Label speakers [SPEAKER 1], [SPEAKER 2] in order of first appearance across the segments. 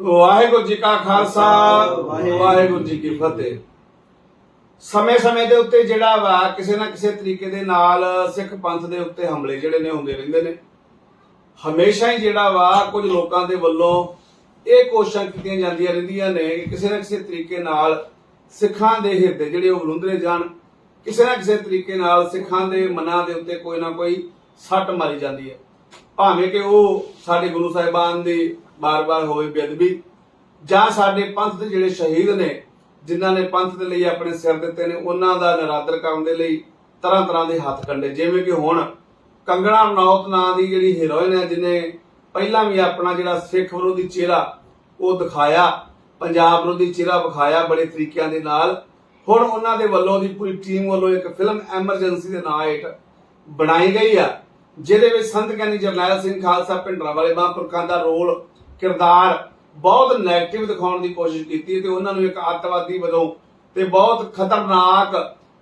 [SPEAKER 1] ਵਾਹਿਗੁਰੂ ਜੀ ਕਾ ਖਾਲਸਾ ਵਾਹਿਗੁਰੂ ਜੀ ਕੀ ਫਤਿਹ। ਸਮੇਂ-ਸਮੇਂ ਦੇ ਉੱਤੇ ਜਿਹੜਾ ਵਾ ਕਿਸੇ ਨਾ ਕਿਸੇ ਤਰੀਕੇ ਦੇ ਨਾਲ ਸਿੱਖ ਪੰਥ ਦੇ ਉੱਤੇ ਹਮਲੇ ਜਿਹੜੇ ਨੇ ਹੁੰਦੇ ਰਹਿੰਦੇ ਨੇ। ਹਮੇਸ਼ਾ ਹੀ ਜਿਹੜਾ ਵਾ ਕੁਝ ਲੋਕਾਂ ਦੇ ਵੱਲੋਂ ਇਹ ਕੋਸ਼ਿਸ਼ਾਂ ਕੀਤੀਆਂ ਜਾਂਦੀਆਂ ਰਹਿੰਦੀਆਂ ਨੇ ਕਿ ਕਿਸੇ ਨਾ ਕਿਸੇ ਤਰੀਕੇ ਨਾਲ ਸਿੱਖਾਂ ਦੇ ਹਿਰਦੇ ਜਿਹੜੇ ਉਹ ਵਲੁੰਦਰੇ ਜਾਣ। ਕਿਸੇ ਨਾ ਕਿਸੇ ਤਰੀਕੇ ਨਾਲ ਸਿੱਖਾਂ ਦੇ ਮਨਾਂ ਦੇ ਉੱਤੇ ਕੋਈ ਨਾ ਕੋਈ ਸੱਟ ਮਾਰੀ ਜਾਂਦੀ ਹੈ। ਭਾਵੇਂ ਕਿ ਉਹ ਸਾਡੇ ਗੁਰੂ ਸਾਹਿਬਾਨ ਦੀ ਬਾਰ-ਬਾਰ ਹੋਵੇ ਬੇਅਦਬੀ ਜਾਂ ਸਾਡੇ ਪੰਥ ਦੇ ਜਿਹੜੇ ਸ਼ਹੀਦ ਨੇ, ਜਿਨ੍ਹਾਂ ਨੇ ਪੰਥ ਦੇ ਲਈ ਆਪਣੇ ਸਿਰ ਦਿੱਤੇ ਨੇ, ਉਹਨਾਂ ਦਾ ਨਿਰਾਦਰ ਕਰਨ ਦੇ ਲਈ ਤਰ੍ਹਾਂ ਤਰ੍ਹਾਂ ਦੇ ਹੱਥ ਕੰਡੇ। ਜਿਵੇਂ ਕਿ ਹੁਣ ਕੰਗਣਾ ਰਣੌਤ ਨਾਂ ਦੀ ਜਿਹੜੀ ਹੀਰੋਇਨ ਹੈ ਜਿਨੇ ਪਹਿਲਾਂ ਵੀ ਆਪਣਾ ਜਿਹੜਾ ਸਿੱਖ ਵਿਰੋਧੀ ਚਿਹਰਾ ਉਹ ਦਿਖਾਇਆ, ਪੰਜਾਬ ਵਿਰੋਧੀ ਚਿਹਰਾ ਵਿਖਾਇਆ ਬੜੇ ਤਰੀਕਿਆਂ ਦੇ ਨਾਲ। ਹੁਣ ਉਹਨਾਂ ਦੇ ਵੱਲੋਂ ਦੀ ਪੂਰੀ ਟੀਮ ਵੱਲੋਂ ਇੱਕ ਫਿਲਮ ਐਮਰਜੈਂਸੀ ਦੇ ਨਾਂ ਹੇਠ ਬਣਾਈ ਗਈ ਆ, ਜਿਹਦੇ ਵਿੱਚ ਸੰਤ ਗਿਆਨੀ ਜਰਨੈਲ ਸਿੰਘ ਖਾਲਸਾ ਭਿੰਡਰਾਂ ਵਾਲੇ ਮਹਾਂਪੁਰਖਾਂ ਦਾ ਰੋਲ ਕਿਰਦਾਰ ਬਹੁਤ ਨੈਗੇਟਿਵ ਦਿਖਾਉਣ ਦੀ ਕੋਸ਼ਿਸ਼ ਕੀਤੀ ਤੇ ਉਹਨਾਂ ਨੂੰ ਇੱਕ ਅੱਤਵਾਦੀ ਵਜੋਂ ਤੇ ਬਹੁਤ ਖਤਰਨਾਕ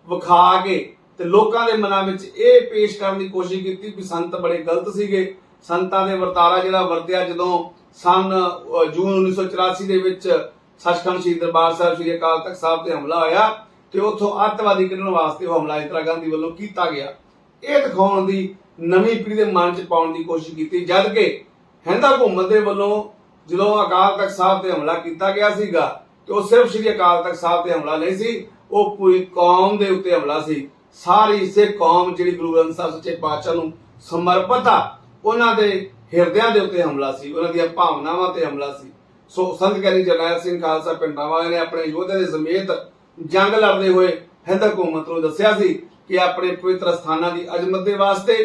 [SPEAKER 1] ਵਿਖਾ ਕੇ ਤੇ ਲੋਕਾਂ ਦੇ ਮਨਾਂ ਵਿੱਚ ਇਹ ਪੇਸ਼ ਕਰਨ ਦੀ ਕੋਸ਼ਿਸ਼ ਕੀਤੀ ਵੀ ਸੰਤ ਬੜੇ ਗਲਤ ਸੀਗੇ। ਸੰਤਾਂ ਦੇ ਵਰਤਾਰਾ ਜਿਹੜਾ ਵਰਤਿਆ ਜਦੋਂ ਸਨ ਜੂਨ 1984 ਦੇ ਵਿੱਚ ਸੱਚਖੰਡ ਸ੍ਰੀ ਦਰਬਾਰ ਸਾਹਿਬ ਸ੍ਰੀ ਅਕਾਲ ਤਖਤ ਸਾਹਿਬ ਤੇ ਹਮਲਾ ਹੋਇਆ ਤੇ ਉੱਥੋਂ ਅੱਤਵਾਦੀ ਕੱਢਣ ਵਾਸਤੇ ਉਹ ਹਮਲਾ ਇੰਦਰਾ ਗਾਂਧੀ ਵੱਲੋਂ ਕੀਤਾ ਗਿਆ। ਇਹ ਦਿਖਾਉਣ ਦੀ ਨਵੀਂ ਪੀੜ੍ਹੀ ਦੇ ਮਨ 'ਚ ਪਾਉਣ ਦੀ ਕੋਸ਼ਿਸ਼ ਕੀਤੀ, ਜਦ ਕਿ ਹਿੰਦਾ ਹਕੂਮਤ ਦੇ ਵੱਲੋਂ ਜਦੋਂ ਅਕਾਲ ਤਖਤ ਸਾਹਿਬ ਤੇ ਹਮਲਾ ਕੀਤਾ ਗਿਆ ਸੀਗਾ, ਤੇ ਉਹ ਸਿਰਫ ਸ੍ਰੀ ਅਕਾਲ ਤਖਤ ਸਾਹਿਬ ਤੇ ਹਮਲਾ ਨਹੀਂ ਸੀ, ਉਹ ਪੂਰੀ ਕੌਮ ਦੇ ਉੱਤੇ ਹਮਲਾ ਸੀ। ਸਾਰੀ ਸਿੱਖ ਕੌਮ ਜਿਹੜੀ ਗੁਰੂ ਗ੍ਰੰਥ ਸਾਹਿਬ ਸੱਚੇ ਪਾਤਸ਼ਾਹ ਨੂੰ ਸਮਰਪਿਤ ਆ, ਉਹਨਾਂ ਦੇ ਹਿਰਦਿਆਂ ਦੇ ਉੱਤੇ ਹਮਲਾ ਸੀ, ਉਹਨਾਂ ਦੀਆਂ ਭਾਵਨਾਵਾਂ ਤੇ ਹਮਲਾ ਸੀ। ਸੋ ਸੰਤ ਗਿਆਨੀ ਜਰਨੈਲ ਸਿੰਘ ਖਾਲਸਾ ਪਿੰਡਾਂ ਵਾਲਿਆਂ ਨੇ ਆਪਣੇ ਯੋਧਿਆਂ ਦੇ ਸਮੇਤ ਜੰਗ ਲੜਦੇ ਹੋਏ ਹਿੰਦ ਹਕੂਮਤ ਨੂੰ ਦੱਸਿਆ ਸੀ ਕਿ ਆਪਣੇ ਪਵਿੱਤਰ ਸਥਾਨਾਂ ਦੀ ਅਜ਼ਮਤ ਦੇ ਵਾਸਤੇ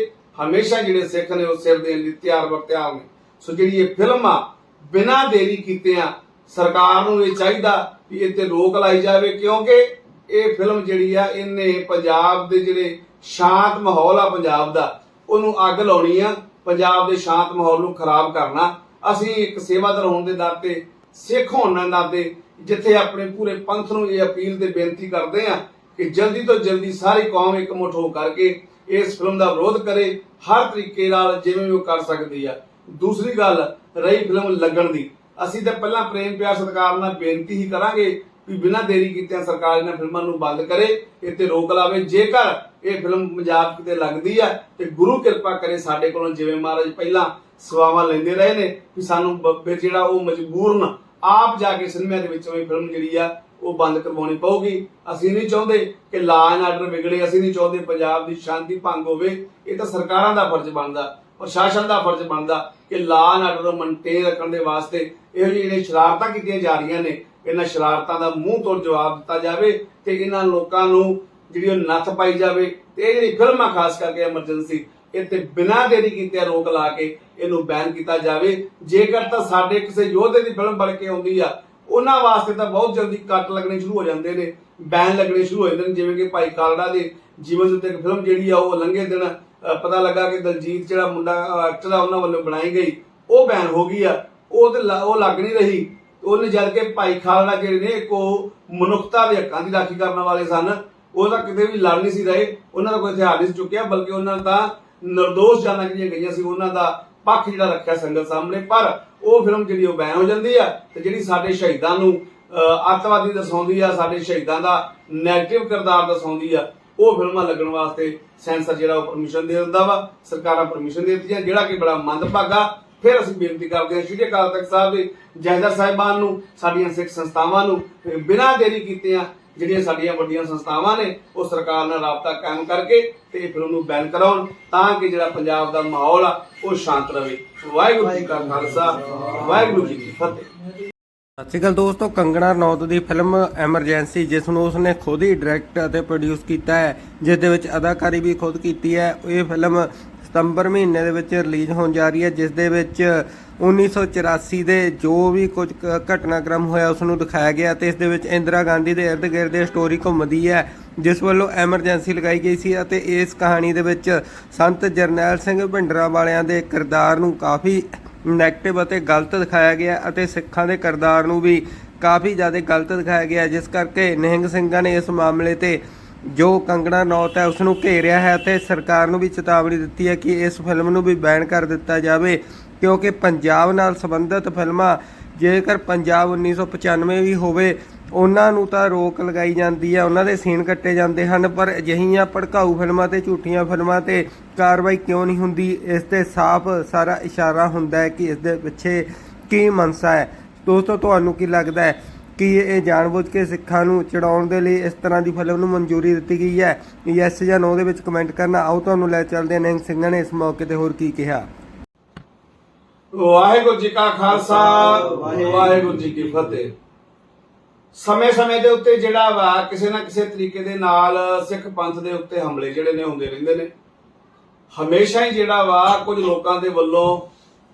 [SPEAKER 1] ਹਮੇਸ਼ਾ ਜਿਹੜੇ ਸਿੱਖ ਨੇ ਉਹ ਸਿਰ ਦੇਣ ਲਈ ਤਿਆਰ ਬਰਤਿਆਰ ਨੇ। ਸੋ ਜਿਹੜੀ ਇਹ ਫਿਲਮ ਆ ਬਿਨਾਂ ਦੇਰੀ ਕੀਤਿਆਂ ਸਰਕਾਰ ਨੂੰ ਇਹ ਚਾਹੀਦਾ ਵੀ ਇਹ ਰੋਕ ਲਾਈ ਜਾਵੇ, ਕਿਉਂਕਿ ਇਹ ਫਿਲਮ ਜਿਹੜੀ ਆ, ਇਹਨੇ ਪੰਜਾਬ ਦੇ ਜਿਹੜੇ ਸ਼ਾਂਤ ਮਾਹੌਲ ਆ ਪੰਜਾਬ ਦਾ, ਉਹਨੂੰ ਅੱਗ ਲਾਉਣੀ ਆ, ਪੰਜਾਬ ਦੇ ਸ਼ਾਂਤ ਮਾਹੌਲ ਨੂੰ ਖਰਾਬ ਕਰਨਾ। ਅਸੀਂ ਇੱਕ ਸੇਵਾਦਾਰ ਹੋਣ ਦੇ ਨਾਤੇ, ਸਿੱਖ ਹੋਣ ਦੇ ਨਾਤੇ ਜਿੱਥੇ ਆਪਣੇ ਪੂਰੇ ਪੰਥ ਨੂੰ ਇਹ ਅਪੀਲ ਤੇ ਬੇਨਤੀ ਕਰਦੇ ਆ ਕਿ ਜਲਦੀ ਤੋਂ ਜਲਦੀ ਸਾਰੀ ਕੌਮ ਇਕਮੁੱਠ ਹੋ ਕਰਕੇ ਇਸ ਫਿਲਮ ਦਾ ਵਿਰੋਧ ਕਰੇ, ਹਰ ਤਰੀਕੇ ਨਾਲ ਜਿਵੇਂ ਵੀ ਉਹ ਕਰ ਸਕਦੀ ਆ। ਦੂਸਰੀ ਗੱਲ ਰਹੀ ਫਿਲਮ ਲੱਗਣ ਦੀ। ਅਸੀਂ ਤਾਂ ਪਹਿਲਾਂ ਪ੍ਰੇਮ, ਪਿਆਰ, ਸਤਿਕਾਰ ਨਾਲ ਬੇਨਤੀ ਹੀ ਕਰਾਂਗੇ ਵੀ ਬਿਨਾਂ ਦੇਰੀ ਕੀਤੇ ਸਰਕਾਰ ਇਹਨਾਂ ਫਿਲਮਾਂ ਨੂੰ ਬੰਦ ਕਰੇ ਇਹ ਤੇ ਰੋਕ ਲਾਵੇ। ਜੇਕਰ ਇਹ ਫਿਲਮ ਪੰਜਾਬ ਕਿਤੇ ਲੱਗਦੀ ਆ ਤੇ ਗੁਰੂ ਕਿਰਪਾ ਕਰੇ ਸਾਡੇ ਕੋਲੋਂ, ਜਿਵੇਂ ਮਹਾਰਾਜ ਪਹਿਲਾਂ ਸਵਾਵਾਂ ਲੈਂਦੇ ਰਹੇ ਨੇ ਵੀ ਸਾਨੂੰ ਫਿਰ ਜਿਹੜਾ ਉਹ ਮਜਬੂਰਨ ਆਪ ਜਾ ਕੇ ਸਿਨੇਮਾ ਦੇ ਵਿੱਚੋਂ ਇਹ ਫਿਲਮ ਜਿਹੜੀ ਆ, ਉਹ ਬੰਦ ਕਰਵਾਉਣੀ ਪਊਗੀ। ਅਸੀਂ ਨਹੀਂ ਚਾਹੁੰਦੇ ਕਿ ਲਾ ਐਂਡ ਆਰਡਰ ਵਿਗੜੇ। ਅਸੀਂ ਨਹੀਂ ਚਾਹੁੰਦੇ ਪੰਜਾਬ ਦੀ ਸ਼ਾਂਤੀ ਭੰਗ ਹੋਵੇ। ਇਹ ਤਾਂ ਸਰਕਾਰਾਂ ਦਾ ਫਰਜ਼ ਬਣਦਾ ਪ੍ਰਸ਼ਾਸਨ ਦਾ ਫਰਜ਼ ਬਣਦਾ। ਕਿ ਲਾਅ ਐਂਡ ਨੂੰ ਮੇਨਟੇਨ ਰੱਖਣ ਦੇ ਵਾਸਤੇ ਇਹੋ ਜਿਹੇ ਜਿਹੜੇ ਸ਼ਰਾਰਤਾਂ ਕੀਤੀਆਂ ਜਾ ਰਹੀਆਂ ਨੇ, ਇਹਨਾਂ ਸ਼ਰਾਰਤਾਂ ਦਾ ਮੂੰਹ ਤੋੜ ਜਵਾਬ ਦਿੱਤਾ ਜਾਵੇ ਤੇ ਇਹਨਾਂ ਲੋਕਾਂ ਨੂੰ ਜਿਹੜੀ ਉਹ ਨੱਥ ਪਾਈ ਜਾਵੇ ਤੇ ਇਹ ਜਿਹੜੀ ਫਿਲਮਾਂ ਖਾਸ ਕਰਕੇ ਐਮਰਜੈਂਸੀ ਇਹ ਬਿਨਾਂ ਦੇਰੀ ਕੀਤੇ ਰੋਕ ਲਾ ਕੇ ਇਹਨੂੰ ਬੈਨ ਕੀਤਾ ਜਾਵੇ। ਜੇਕਰ ਤਾਂ ਸਾਡੇ ਕਿਸੇ ਯੋਧੇ ਦੀ ਫਿਲਮ ਬਣ ਕੇ ਆਉਂਦੀ ਆ, ਉਹਨਾਂ ਵਾਸਤੇ ਤਾਂ ਬਹੁਤ ਜਲਦੀ ਕੱਟ ਲੱਗਣੇ ਸ਼ੁਰੂ ਹੋ ਜਾਂਦੇ ਨੇ ਬੈਨ ਲੱਗਣੇ ਸ਼ੁਰੂ ਹੋ ਜਾਂਦੇ ਨੇ, ਜਿਵੇਂ ਕਿ ਭਾਈ ਕਾਲੜਾ ਦੇ ਜੀਵਨ ਦੇ ਉੱਤੇ ਇੱਕ ਫਿਲਮ ਜਿਹੜੀ ਆ ਉਹ ਲੰਘੇ ਦਿਨ ਪਤਾ ਲੱਗਾ ਕਿ ਦਲਜੀਤ ਜਿਹੜਾ ਮੁੰਡਾ ਐਕਟਰ ਆ ਉਹਨਾਂ ਵੱਲੋਂ ਬਣਾਈ ਗਈ ਉਹ ਬੈਨ ਹੋ ਗਈ ਆ। ਉਹ ਤੇ ਉਹ ਲੱਗ ਨਹੀਂ ਰਹੀ। ਉਹਨੇ ਜਦ ਕਿ ਭਾਈ ਖਾਲੜਾ ਜਿਹੜੇ ਨੇ ਕੋ ਮਨੁੱਖਤਾ ਦੇ ਹੱਕਾਂ ਦੀ ਰਾਖੀ ਕਰਨ ਵਾਲੇ ਸਨ। ਉਹ ਤਾਂ ਕਿਤੇ ਵੀ ਲੜ ਨਹੀਂ ਸੀ ਰਹੇ। ਉਹਨਾਂ ਦਾ ਕੋਈ ਹਥਿਆਰ ਨਹੀਂ ਸੀ ਚੁੱਕਿਆ ਬਲਕਿ ਉਹਨਾਂ ਨੇ ਤਾਂ ਨਿਰਦੋਸ਼ ਜਾਨਾਂ ਜਿਹੜੀਆਂ ਗਈਆਂ ਸੀ ਉਹਨਾਂ ਦਾ ਪੱਖ ਜਿਹੜਾ ਰੱਖਿਆ ਸੰਗਤ ਸਾਹਮਣੇ। ਪਰ ਉਹ ਫਿਲਮ ਜਿਹੜੀ ਉਹ ਬੈਨ ਹੋ ਜਾਂਦੀ ਆ ਤੇ ਜਿਹੜੀ ਸਾਡੇ ਸ਼ਹੀਦਾਂ ਨੂੰ ਅਹ, ਅੱਤਵਾਦੀ ਦਰਸਾਉਂਦੀ ਆ ਸਾਡੇ ਸ਼ਹੀਦਾਂ ਦਾ ਨੈਗੇਟਿਵ ਕਿਰਦਾਰ ਦਰਸਾਉਂਦੀ ਆ ਉਹ ਫਿਲਮਾਂ ਲੱਗਣ ਵਾਸਤੇ ਸੈਂਸਰ ਜਿਹੜਾ ਉਹ ਪਰਮਿਸ਼ਨ ਦੇ ਦਿੰਦਾ ਵਾ, ਸਰਕਾਰਾਂ ਪਰਮਿਸ਼ਨ ਦੇ ਦਿੱਤੀਆਂ, ਜਿਹੜਾ ਕਿ ਬੜਾ ਮੰਦਭਾਗਾ। ਫਿਰ ਅਸੀਂ ਬੇਨਤੀ ਕਰਦੇ ਹਾਂ, ਸ਼੍ਰੀ ਅਕਾਲ ਤਖਤ ਸਾਹਿਬ ਦੇ ਜਹਦਰ ਸਾਹਿਬਾਨ ਨੂੰ, ਸਾਡੀਆਂ ਸਿੱਖ ਸੰਸਥਾਵਾਂ ਨੂੰ ਬਿਨਾਂ ਦੇਰੀ ਕੀਤਿਆਂ ਜਿਹੜੀਆਂ ਸਾਡੀਆਂ ਵੱਡੀਆਂ ਸੰਸਥਾਵਾਂ ਨੇ, ਉਹ ਸਰਕਾਰ ਨਾਲ ਰਾਬਤਾ ਕਾਇਮ ਕਰਕੇ ਤੇ ਇਹ ਫਿਲਮ ਨੂੰ ਬੈਨ ਕਰਾਉਣ, ਤਾਂ ਕਿ ਜਿਹੜਾ ਪੰਜਾਬ ਦਾ ਮਾਹੌਲ ਆ, ਉਹ ਸ਼ਾਂਤ ਰਵੇ ਵਾਹਿਗੁਰੂ ਜੀ ਕਾ ਖਾਲਸਾ, ਵਾਹਿਗੁਰੂ ਜੀ ਕੀ ਫਤਿਹ।
[SPEAKER 2] ਸਤਿ ਸ਼੍ਰੀ ਅਕਾਲ ਦੋਸਤੋ, ਕੰਗਣਾ ਰਣੌਤ ਦੀ ਫਿਲਮ ਐਮਰਜੈਂਸੀ ਜਿਸ ਨੂੰ ਉਸਨੇ ਖੁਦ ਹੀ ਡਾਇਰੈਕਟ ਅਤੇ ਪ੍ਰੋਡਿਊਸ ਕੀਤਾ ਹੈ, ਜਿਸ ਦੇ ਵਿੱਚ ਅਦਾਕਾਰੀ ਵੀ ਖੁਦ ਕੀਤੀ ਹੈ। ਇਹ ਫਿਲਮ ਸਤੰਬਰ ਮਹੀਨੇ ਦੇ ਵਿੱਚ ਰਿਲੀਜ਼ ਹੋਣ ਜਾ ਰਹੀ ਹੈ, ਜਿਸ ਦੇ ਵਿੱਚ 1984 ਦੇ ਜੋ ਵੀ ਕੁਝ ਕ- ਘਟਨਾਕ੍ਰਮ ਹੋਇਆ ਉਸ ਨੂੰ ਦਿਖਾਇਆ ਗਿਆ ਤੇ ਇਸ ਦੇ ਵਿੱਚ ਇੰਦਰਾ ਗਾਂਧੀ ਦੇ ਇਰਦ ਗਿਰਦ ਇਹ ਸਟੋਰੀ ਘੁੰਮਦੀ ਹੈ, ਜਿਸ ਵੱਲੋਂ ਐਮਰਜੈਂਸੀ ਲਗਾਈ ਗਈ ਸੀ ਅਤੇ ਇਸ ਕਹਾਣੀ ਦੇ ਵਿੱਚ ਸੰਤ ਜਰਨੈਲ ਸਿੰਘ ਭਿੰਡਰਾਂ ਵਾਲਿਆਂ ਦੇ ਕਿਰਦਾਰ ਨੂੰ ਕਾਫੀ ਨੈਗੇਟਿਵ ਅਤੇ ਗਲਤ ਦਿਖਾਇਆ ਗਿਆ ਅਤੇ ਸਿੱਖਾਂ ਦੇ ਕਿਰਦਾਰ ਨੂੰ ਵੀ ਕਾਫੀ ਜ਼ਿਆਦਾ ਗਲਤ ਦਿਖਾਇਆ ਗਿਆ, ਜਿਸ ਕਰਕੇ ਨਿਹੰਗ ਸਿੰਘਾਂ ਨੇ ਇਸ ਮਾਮਲੇ ਤੇ ਜੋ ਕੰਗਣਾ ਨੌਤ ਹੈ ਉਸ ਨੂੰ ਘੇਰਿਆ ਹੈ ਅਤੇ ਸਰਕਾਰ ਨੂੰ ਵੀ ਚੇਤਾਵਨੀ ਦਿੱਤੀ ਹੈ ਕਿ ਇਸ ਫਿਲਮ ਨੂੰ ਵੀ ਬੈਨ ਕਰ ਦਿੱਤਾ ਜਾਵੇ, ਕਿਉਂਕਿ ਪੰਜਾਬ ਨਾਲ ਸੰਬੰਧਿਤ ਫਿਲਮਾਂ ਜੇਕਰ ਪੰਜਾਬ 1995 ਵੀ ਹੋਵੇ ਉਹਨਾਂ ਨੂੰ ਤਾਂ ਰੋਕ ਲਗਾਈ ਜਾਂਦੀ ਹੈ ਉਹਨਾਂ ਦੇ ਸੀਨ ਕੱਟੇ ਜਾਂਦੇ ਹਨ, ਪਰ ਅਜਿਹੀਆਂ ਭੜਕਾਊ ਫਿਲਮਾਂ ਤੇ, ਝੂਠੀਆਂ ਫਿਲਮਾਂ ਤੇ ਕਾਰਵਾਈ ਕਿਉਂ ਨਹੀਂ ਹੁੰਦੀ? ਇਸ ਤੇ ਸਾਫ਼ ਸਾਰਾ ਇਸ਼ਾਰਾ ਹੁੰਦਾ ਹੈ ਕਿ ਇਸ ਦੇ ਪਿੱਛੇ ਕੀ ਮਨਸਾ ਹੈ। ਦੋਸਤੋ, ਤੁਹਾਨੂੰ ਕੀ ਲੱਗਦਾ ਹੈ ਕਿ ਇਹ ਜਾਣਬੁੱਝ ਕੇ ਸਿੱਖਾਂ ਨੂੰ ਚੜਾਉਣ ਦੇ ਲਈ ਇਸ ਤਰ੍ਹਾਂ ਦੀ ਫਿਲਮ ਨੂੰ ਮਨਜ਼ੂਰੀ ਦਿੱਤੀ ਗਈ ਹੈ? ਯੈਸ ਜਾਂ ਨੋ ਦੇ ਵਿੱਚ ਕਮੈਂਟ ਕਰਨਾ। ਆਓ ਤੁਹਾਨੂੰ ਲੈ ਚੱਲਦੇ ਹਾਂ ਸਿੰਘਾਂ ਨੇ ਇਸ ਮੌਕੇ ਤੇ ਹੋਰ ਕੀ ਕਿਹਾ।
[SPEAKER 1] ਵਾਹਿਗੁਰੂ ਜੀ ਕਾ ਖਾਲਸਾ, ਵਾਹਿਗੁਰੂ ਜੀ ਕੀ ਫਤਿਹ। ਸਮੇਂ-ਸਮੇਂ ਦੇ ਉੱਤੇ ਜਿਹੜਾ ਵਾ, ਕਿਸੇ ਨਾ ਕਿਸੇ ਤਰੀਕੇ ਦੇ ਨਾਲ ਸਿੱਖ ਪੰਥ ਦੇ ਉੱਤੇ ਹਮਲੇ ਜਿਹੜੇ ਨੇ ਹੁੰਦੇ ਰਹਿੰਦੇ ਨੇ। ਹਮੇਸ਼ਾ ਹੀ ਜਿਹੜਾ ਵਾ, ਕੁਝ ਲੋਕਾਂ ਦੇ ਵੱਲੋਂ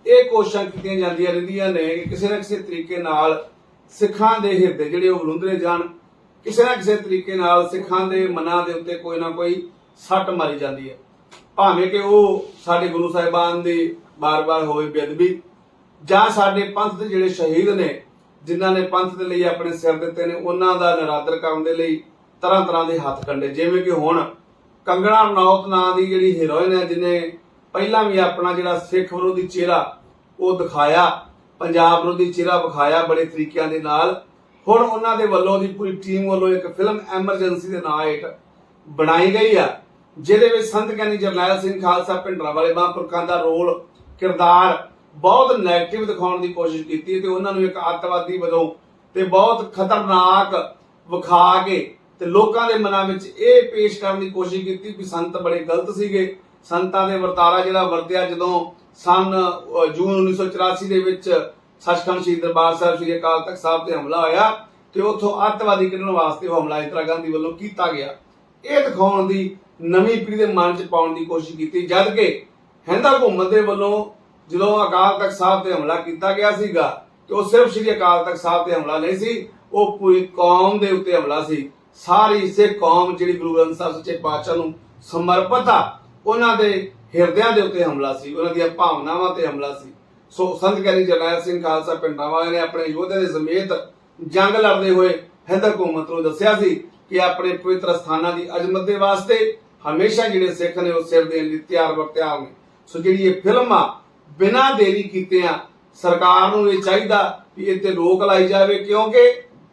[SPEAKER 1] ਇਹ ਕੋਸ਼ਿਸ਼ਾਂ ਕੀਤੀਆਂ ਜਾਂਦੀਆਂ ਰਹਿੰਦੀਆਂ ਨੇ ਕਿ ਕਿਸੇ ਨਾ ਕਿਸੇ ਤਰੀਕੇ ਨਾਲ ਸਿੱਖਾਂ ਦੇ ਹਿਰਦੇ ਜਿਹੜੇ ਉਹ ਵਲੁੰਦਰੇ ਜਾਣ। ਕਿਸੇ ਨਾ ਕਿਸੇ ਤਰੀਕੇ ਨਾਲ ਸਿੱਖਾਂ ਦੇ ਮਨਾਂ ਦੇ ਉੱਤੇ ਕੋਈ ਨਾ ਕੋਈ ਸੱਟ ਮਾਰੀ ਜਾਂਦੀ ਹੈ। ਭਾਵੇਂ ਕਿ ਉਹ ਸਾਡੇ ਗੁਰੂ ਸਾਹਿਬਾਨ ਦੀ ਬਾਰ-ਬਾਰ ਹੋਵੇ ਬੇਅਦਬੀ ਜਾਂ ਸਾਡੇ ਪੰਥ ਦੇ ਜਿਹੜੇ ਸ਼ਹੀਦ ਨੇ ਜਿਨ੍ਹਾਂ ਨੇ ਪੰਥ ਦੇ ਲਈ ਆਪਣੇ ਸਿਰ ਦਿੱਤੇ ਨੇ, ਉਹਨਾਂ ਦਾ ਨਿਰਾਦਰ ਕਰਨ ਦੇ ਲਈ ਤਰ੍ਹਾਂ ਤਰ੍ਹਾਂ ਦੇ ਹੱਥ ਕੰਡੇ। ਜਿਵੇਂ ਕਿ ਹੁਣ ਕੰਗਣਾ ਰਣੌਤ ਨਾਂ ਦੀ ਜਿਹੜੀ ਹੀਰੋਇਨ ਹੈ ਜਿਨੇ ਪਹਿਲਾਂ ਵੀ ਆਪਣਾ ਜਿਹੜਾ ਸਿੱਖ ਵਿਰੋਧੀ ਚਿਹਰਾ ਉਹ ਦਿਖਾਇਆ, ਪੰਜਾਬ ਵਿਰੋਧੀ ਚਿਹਰਾ ਵਿਖਾਇਆ ਬੜੇ ਤਰੀਕਿਆਂ ਦੇ ਨਾਲ। ਹੁਣ ਉਹਨਾਂ ਦੇ ਵੱਲੋਂ ਦੀ ਪੂਰੀ ਟੀਮ ਵੱਲੋਂ ਇੱਕ ਫਿਲਮ ਐਮਰਜੈਂਸੀ ਦੇ ਨਾਂ ਹੇਠ ਬਣਾਈ ਗਈ ਆ, ਜਿਹਦੇ ਵਿੱਚ ਸੰਤ ਗਿਆਨੀ ਜਰਨੈਲ ਸਿੰਘ ਖਾਲਸਾ ਭਿੰਡਰਾਂ ਵਾਲੇ ਮਹਾਂਪੁਰਖਾਂ ਦਾ ਰੋਲ, ਕਿਰਦਾਰ ਬਹੁਤ ਨੈਗੇਟਿਵ ਦਿਖਾਉਣ ਦੀ ਕੋਸ਼ਿਸ਼ ਕੀਤੀ ਤੇ ਉਹਨਾਂ ਨੂੰ ਇੱਕ ਅੱਤਵਾਦੀ ਵਜੋਂ ਤੇ ਬਹੁਤ ਖਤਰਨਾਕ ਵਿਖਾ ਕੇ ਤੇ ਲੋਕਾਂ ਦੇ ਮਨਾਂ ਵਿੱਚ ਇਹ ਪੇਸ਼ ਕਰਨ ਦੀ ਕੋਸ਼ਿਸ਼ ਕੀਤੀ ਵੀ ਸੰਤ ਬੜੇ ਗਲਤ ਸੀਗੇ। ਸੰਤਾਂ ਦੇ ਵਰਤਾਰਾ ਜਿਹੜਾ ਵਰਤਿਆ ਜਦੋਂ ਸਨ ਜੂਨ 1984 ਦੇ ਵਿੱਚ ਸੱਚਖੰਡ ਸ਼ਹੀਦ ਦਰਬਾਰ ਸਾਹਿਬ ਸ੍ਰੀ ਅਕਾਲ ਤਖਤ ਸਾਹਿਬ ਤੇ ਹਮਲਾ ਹੋਇਆ ਤੇ ਉੱਥੋਂ ਅੱਤਵਾਦੀ ਕੱਢਣ ਵਾਸਤੇ ਉਹ ਹਮਲਾ ਇੰਦਰਾ ਗਾਂਧੀ ਵੱਲੋਂ ਕੀਤਾ ਗਿਆ। ਇਹ ਦਿਖਾਉਣ ਦੀ ਨਵੀਂ ਪੀੜ੍ਹੀ ਦੇ ਮਨ 'ਚ ਪਾਉਣ ਦੀ ਕੋਸ਼ਿਸ਼ ਕੀਤੀ, ਜਦ ਕਿ ਹਿੰਦਾ ਹਕੂਮਤ ਦੇ ਵੱਲੋਂ ਜਦੋਂ ਅਕਾਲ ਤਖਤ ਸਾਹਿਬ ਤੇ ਹਮਲਾ ਕੀਤਾ ਗਿਆ ਸੀਗਾ, ਤੇ ਉਹ ਸਿਰਫ ਸ੍ਰੀ ਅਕਾਲ ਤਖਤ ਸਾਹਿਬ ਤੇ ਹਮਲਾ ਨਹੀਂ ਸੀ, ਉਹ ਪੂਰੀ ਕੌਮ ਦੇ ਉੱਤੇ ਹਮਲਾ ਸੀ। ਸਾਰੀ ਸਿੱਖ ਕੌਮ ਜਿਹੜੀ ਗੁਰੂ ਗ੍ਰੰਥ ਸਾਹਿਬ ਸੱਚੇ ਪਾਤਸ਼ਾਹ ਨੂੰ ਸਮਰਪਿਤ ਆ, ਉਹਨਾਂ ਦੇ ਹਿਰਦਿਆਂ ਦੇ ਉੱਤੇ ਹਮਲਾ ਸੀ, ਉਹਨਾਂ ਦੀਆਂ ਭਾਵਨਾਵਾਂ ਤੇ ਹਮਲਾ ਸੀ। ਸੋ ਸੰਤ ਗਿਆਨੀ ਜਰਨੈਲ ਸਿੰਘ ਖਾਲਸਾ ਪਿੰਡਾਂ ਵਾਲਿਆਂ ਨੇ ਆਪਣੇ ਯੋਧੇ ਦੇ ਸਮੇਤ ਜੰਗ ਲੜਦੇ ਹੋਏ ਹਿੰਦ ਹਕੂਮਤ ਨੂੰ ਦੱਸਿਆ ਸੀ ਕਿ ਆਪਣੇ ਪਵਿੱਤਰ ਸਥਾਨਾਂ ਦੀ ਅਜ਼ਮਤ ਦੇ ਵਾਸਤੇ ਹਮੇਸ਼ਾ ਜਿਹੜੇ ਸਿੱਖ ਨੇ ਉਹ ਸਿਰ ਦੇਣ ਲਈ ਤਿਆਰ ਬਰਤਿਆਰ ਨੇ। ਸੋ ਜਿਹੜੀ ਇਹ ਫਿਲਮ ਆ ਬਿਨਾਂ ਦੇਰੀ ਕੀਤਿਆਂ ਸਰਕਾਰ ਨੂੰ ਇਹ ਚਾਹੀਦਾ ਕਿ ਇਹ ਰੋਕ ਲਾਈ ਜਾਵੇ, ਕਿਉਂਕਿ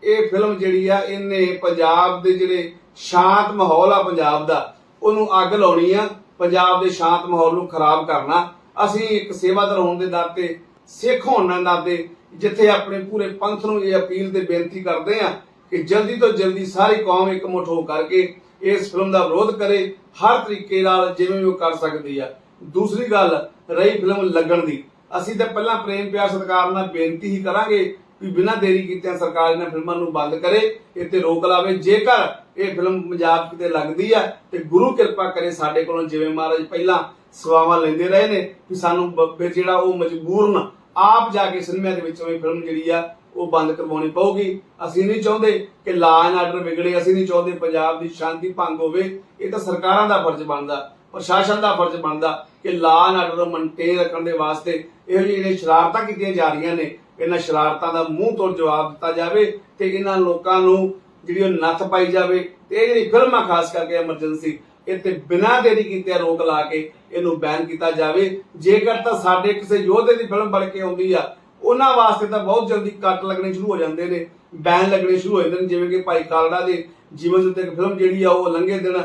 [SPEAKER 1] ਇਹ ਫਿਲਮ ਜਿਹੜੀ ਆ, ਇਹਨੇ ਪੰਜਾਬ ਦੇ ਜਿਹੜੇ ਸ਼ਾਂਤ ਮਾਹੌਲ ਆ ਪੰਜਾਬ ਦਾ, ਉਹਨੂੰ ਅੱਗ ਲਾਉਣੀ ਆ, ਪੰਜਾਬ ਦੇ ਸ਼ਾਂਤ ਮਾਹੌਲ ਨੂੰ ਖਰਾਬ ਕਰਨਾ। ਅਸੀਂ ਇੱਕ ਸੇਵਾਦਾਰ ਹੋਣ ਦੇ ਨਾਤੇ, ਸਿੱਖ ਹੋਣ ਦੇ ਨਾਤੇ ਜਿੱਥੇ ਆਪਣੇ ਪੂਰੇ ਪੰਥ ਨੂੰ ਇਹ ਅਪੀਲ ਤੇ ਬੇਨਤੀ ਕਰਦੇ ਆ ਕਿ ਜਲਦੀ ਤੋਂ ਜਲਦੀ ਸਾਰੀ ਕੌਮ ਇਕਮੁੱਠ ਹੋ ਕਰਕੇ ਇਸ ਫਿਲਮ ਦਾ ਵਿਰੋਧ ਕਰੇ, ਹਰ ਤਰੀਕੇ ਨਾਲ ਜਿਵੇਂ ਵੀ ਉਹ ਕਰ ਸਕਦੀ ਆ। ਦੂਸਰੀ ਗੱਲ ਰਹੀ ਫਿਲਮ ਲੱਗਣ ਦੀ। ਅਸੀਂ ਤਾਂ ਪਹਿਲਾਂ ਪ੍ਰੇਮ, ਪਿਆਰ, ਸਤਿਕਾਰ ਨਾਲ ਬੇਨਤੀ ਹੀ ਕਰਾਂਗੇ ਵੀ ਬਿਨਾਂ ਦੇਰੀ ਕੀਤਿਆਂ ਸਰਕਾਰ ਇਹਨਾਂ ਫਿਲਮਾਂ ਨੂੰ ਬੰਦ ਕਰੇ ਇਹ ਰੋਕ ਲਾਵੇ। ਜੇਕਰ ਇਹ ਫਿਲਮ ਪੰਜਾਬ ਕਿਤੇ ਲੱਗਦੀ ਆ ਤੇ ਗੁਰੂ ਕਿਰਪਾ ਕਰੇ ਸਾਡੇ ਕੋਲੋਂ, ਜਿਵੇਂ ਮਹਾਰਾਜ ਪਹਿਲਾਂ ਸਵਾਵਾਂ ਲੈਂਦੇ ਰਹੇ ਨੇ ਵੀ ਸਾਨੂੰ ਬ- ਜਿਹੜਾ ਉਹ ਮਜਬੂਰਨ ਆਪ ਜਾ ਕੇ ਸਿਨੇਮਾ ਦੇ ਵਿੱਚੋਂ ਇਹ ਫਿਲਮ ਜਿਹੜੀ ਆ, ਉਹ ਬੰਦ ਕਰਵਾਉਣੀ ਪਊਗੀ। ਅਸੀਂ ਨਹੀਂ ਚਾਹੁੰਦੇ ਕਿ ਲਾ ਐਂਡ ਆਰਡਰ ਵਿਗੜੇ, ਅਸੀਂ ਨਹੀਂ ਚਾਹੁੰਦੇ ਪੰਜਾਬ ਦੀ ਸ਼ਾਂਤੀ ਭੰਗ ਹੋਵੇ। ਇਹ ਤਾਂ ਸਰਕਾਰਾਂ ਦਾ ਫਰਜ਼ ਬਣਦਾ। ਪ੍ਰਸ਼ਾਸਨ ਦਾ ਫਰਜ਼ ਬਣਦਾ ਕਿ ਲਾ ਐਂਡ ਆਰਡਰ ਮੇਨਟੇਨ ਰੱਖਣ ਦੇ ਵਾਸਤੇ ਇਹੋ ਜਿਹੇ ਜਿਹੜੇ ਸ਼ਰਾਰਤਾਂ ਕੀਤੀਆਂ ਜਾ ਰਹੀਆਂ ਨੇ, ਇਹਨਾਂ ਸ਼ਰਾਰਤਾਂ ਦਾ ਮੂੰਹ ਤੋੜ ਜਵਾਬ ਦਿੱਤਾ ਜਾਵੇ ਤੇ ਇਹਨਾਂ ਲੋਕਾਂ ਨੂੰ ਜਿਹੜੀ ਉਹ ਨੱਥ ਪਾਈ ਜਾਵੇ ਤੇ ਇਹ ਜਿਹੜੀ ਫਿਲਮਾਂ ਖਾਸ ਕਰਕੇ ਐਮਰਜੈਂਸੀ ਇਹ ਬਿਨਾਂ ਦੇਰੀ ਕੀਤੇ ਰੋਕ ਲਾ ਕੇ ਇਹਨੂੰ ਬੈਨ ਕੀਤਾ ਜਾਵੇ। ਜੇਕਰ ਤਾਂ ਸਾਡੇ ਕਿਸੇ ਯੋਧੇ ਦੀ ਫਿਲਮ ਬਣ ਕੇ ਆਉਂਦੀ ਆ, ਉਹਨਾਂ ਵਾਸਤੇ ਤਾਂ ਬਹੁਤ ਜਲਦੀ ਕੱਟ ਲੱਗਣੇ ਸ਼ੁਰੂ ਹੋ ਜਾਂਦੇ ਨੇ ਬੈਨ ਲੱਗਣੇ ਸ਼ੁਰੂ ਹੋ ਜਾਂਦੇ ਨੇ, ਜਿਵੇਂ ਕਿ ਭਾਈ ਕਾਲੜਾ ਦੇ ਜੀਵਨ ਦੇ ਉੱਤੇ ਇੱਕ ਫਿਲਮ ਜਿਹੜੀ ਆ ਉਹ ਲੰਘੇ ਦਿਨ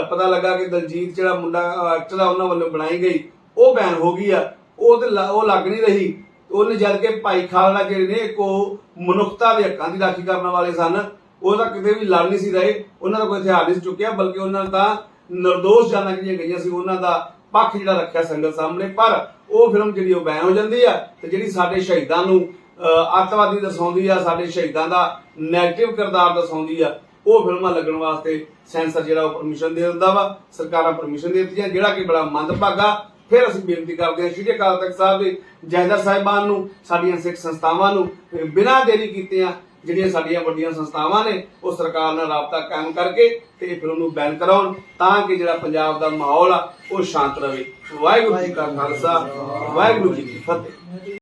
[SPEAKER 1] ਪਤਾ ਲੱਗਾ ਕਿ ਦਲਜੀਤ ਜਿਹੜਾ ਮੁੰਡਾ ਐਕਟਰ ਆ ਉਹਨਾਂ ਵੱਲੋਂ ਬਣਾਈ ਗਈ ਉਹ ਬੈਨ ਹੋ ਗਈ ਆ। ਉਹ ਤੇ ਉਹ ਲੱਗ ਨਹੀਂ ਰਹੀ। ਉਹਨੇ ਜਦ ਕਿ ਭਾਈ ਖਾਲੜਾ ਜਿਹੜੇ ਨੇ ਇੱਕ ਉਹ ਮਨੁੱਖਤਾ ਦੇ ਹੱਕਾਂ ਦੀ ਰਾਖੀ ਕਰਨ ਵਾਲੇ ਸਨ। ਉਹ ਤਾਂ ਕਿਤੇ ਵੀ ਲੜ ਨਹੀਂ ਸੀ ਰਹੇ। ਉਹਨਾਂ ਦਾ ਕੋਈ ਹਥਿਆਰ ਨਹੀਂ ਸੀ ਚੁੱਕਿਆ ਬਲਕਿ ਉਹਨਾਂ ਦਾ ਨਿਰਦੋਸ਼ ਜਾਨਾਂ ਜਿਹੜੀਆਂ ਗਈਆਂ ਸੀ ਉਹਨਾਂ ਦਾ ਪੱਖ ਜਿਹੜਾ ਰੱਖਿਆ ਸੰਗਤ ਸਾਹਮਣੇ। ਪਰ ਉਹ ਫਿਲਮ ਜਿਹੜੀ ਉਹ ਬੈਨ ਹੋ ਜਾਂਦੀ ਆ ਤੇ ਜਿਹੜੀ ਸਾਡੇ ਸ਼ਹੀਦਾਂ ਨੂੰ ਅਹ, ਅੱਤਵਾਦੀ ਦਰਸਾਉਂਦੀ ਆ ਸਾਡੇ ਸ਼ਹੀਦਾਂ ਦਾ ਨੈਗੇਟਿਵ ਕਿਰਦਾਰ ਦਰਸਾਉਂਦੀ ਆ ਉਹ ਫਿਲਮਾਂ ਲੱਗਣ ਵਾਸਤੇ ਸੈਂਸਰ ਜਿਹੜਾ ਉਹ ਪਰਮਿਸ਼ਨ ਦੇ ਦਿੰਦਾ ਵਾ, ਸਰਕਾਰਾਂ ਪਰਮਿਸ਼ਨ ਦੇ ਦਿੱਤੀਆਂ, ਜਿਹੜਾ ਕਿ ਬੜਾ ਮੰਦਭਾਗਾ। ਫਿਰ ਅਸੀਂ ਬੇਨਤੀ ਕਰਦੇ ਹਾਂ, ਸ਼੍ਰੀ ਅਕਾਲ ਤਖਤ ਸਾਹਿਬ ਦੇ ਜਹਦਰ ਸਾਹਿਬਾਨ ਨੂੰ, ਸਾਡੀਆਂ ਸਿੱਖ ਸੰਸਥਾਵਾਂ ਨੂੰ ਬਿਨਾਂ ਦੇਰੀ ਕੀਤਿਆਂ ਜਿਹੜੀਆਂ ਸਾਡੀਆਂ ਵੱਡੀਆਂ ਸੰਸਥਾਵਾਂ ਨੇ, ਉਹ ਸਰਕਾਰ ਨਾਲ ਰਾਬਤਾ ਕਾਇਮ ਕਰਕੇ ਤੇ ਇਹ ਫਿਲਮ ਨੂੰ ਬੈਨ ਕਰਾਉਣ, ਤਾਂ ਕਿ ਜਿਹੜਾ ਪੰਜਾਬ ਦਾ ਮਾਹੌਲ ਆ, ਉਹ ਸ਼ਾਂਤ ਰਵੇ ਵਾਹਿਗੁਰੂ ਜੀ ਕਾ ਖਾਲਸਾ, ਵਾਹਿਗੁਰੂ ਜੀ ਕੀ ਫਤਿਹ।